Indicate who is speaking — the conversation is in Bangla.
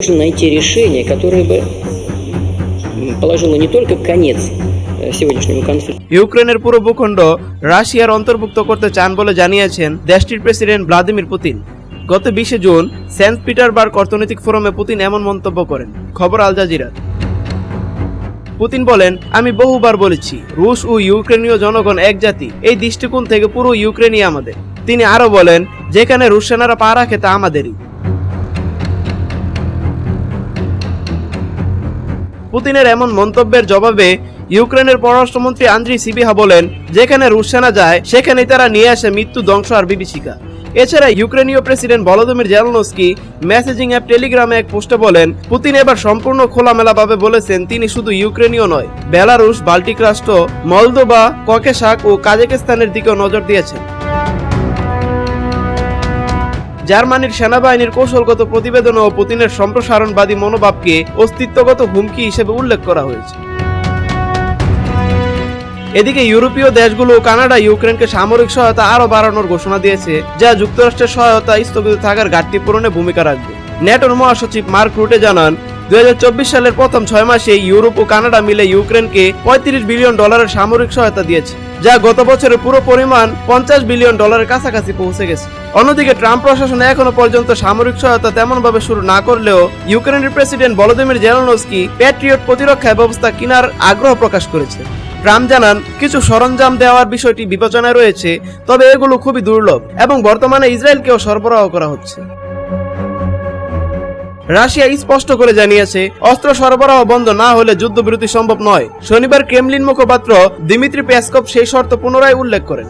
Speaker 1: Нужно найти решение, которое бы м, положило не только конец э, сегодняшнему конфликту,
Speaker 2: ইউক্রেনের পুরো ভূখণ্ড রাশিয়ার অন্তর্ভুক্ত করতে চান বলে জানিয়েছেন দেশটির প্রেসিডেন্ট ভ্লাদিমির পুতিন গত বিশে জুন সেন্ট পিটারবার্গ অর্থনৈতিক ফোরামে পুতিন এমন মন্তব্য করেন খবর আল জাজিরা পুতিন বলেন আমি বহুবার বলেছি রুশ ও ইউক্রেনীয় জনগণ এক জাতি এই দৃষ্টিকোণ থেকে পুরো ইউক্রেনই আমাদের তিনি আরো বলেন যেখানে রুশ সেনারা পা রাখে তা আমাদেরই পুতিনের এমন মন্তব্যের জবাবে ইউক্রেনের পররাষ্ট্রমন্ত্রী আন্দ্রি সিবিহা বলেন, যেখানে রুশ সেনা যায়, সেখানেই তারা নিয়ে আসে মৃত্যু ধ্বংস আর বিভীষিকা। এছাড়া ইউক্রেনীয় president Volodymyr Zelensky messaging app টেলিগ্রামে এক পোস্টে বলেন, পুতিন এবার সম্পূর্ণ খোলামেলাভাবে বলেছেন তিনি শুধু ইউক্রেনীয় নয়, বেলারুশ, বাল্টিক রাষ্ট্র মলদোবা ককেশাক ও কাজাকিস্তানের দিকেও নজর দিয়েছেন। জার্মানির সেনাবাহিনীর কৌশলগত প্রতিবেদন ও পুতিনের সম্প্রসারণবাদী মনোভাবকে অস্তিত্বগত হুমকি হিসেবে উল্লেখ করা হয়েছে। এদিকে ইউরোপীয় দেশগুলো কানাডা ইউক্রেনকে সামরিক সহায়তা আরও বাড়ানোর ঘোষণা দিয়েছে, যা যুক্তরাষ্ট্রের সহায়তা স্থগিত থাকার ঘাটতি পূরণে ভূমিকা রাখবে। ন্যাটোর মহাসচিব মার্ক রুটে জানান দুই সালের প্রথম ছয় মাসে ইউরোপ ও কানাডা মিলে ইউক্রেনকে পঁয়ত্রিশ বিলিয়ন ডলারের সামরিক সহায়তা দিয়েছে, যা গত বছরের পুরো পরিমাণ পঞ্চাশ বিলিয়ন ডলারের কাছাকাছি পৌঁছে গেছে। অন্যদিকে ট্রাম্প প্রশাসন এখনও পর্যন্ত সামরিক সহায়তা তেমনভাবে শুরু না করলেও ইউক্রেনের প্রেসিডেন্ট ভলোদিমির জেলনস্কি প্যাট্রিয়ট প্রতিরক্ষা ব্যবস্থা কেনার আগ্রহ প্রকাশ করেছে। ট্রাম্প জানান, কিছু সরঞ্জাম দেওয়ার বিষয়টি বিবেচনায় রয়েছে, তবে এগুলো খুবই দুর্লভ এবং বর্তমানে ইসরায়েলকেও সরবরাহ করা হচ্ছে। রাশিয়া স্পষ্ট করে জানিয়েছে, অস্ত্র সরবরাহ বন্ধ না হলে যুদ্ধবিরতি সম্ভব নয়। শনিবার ক্রেমলিন মুখপাত্র দিমিত্রি পেসকপ সেই শর্ত পুনরায় উল্লেখ করেন।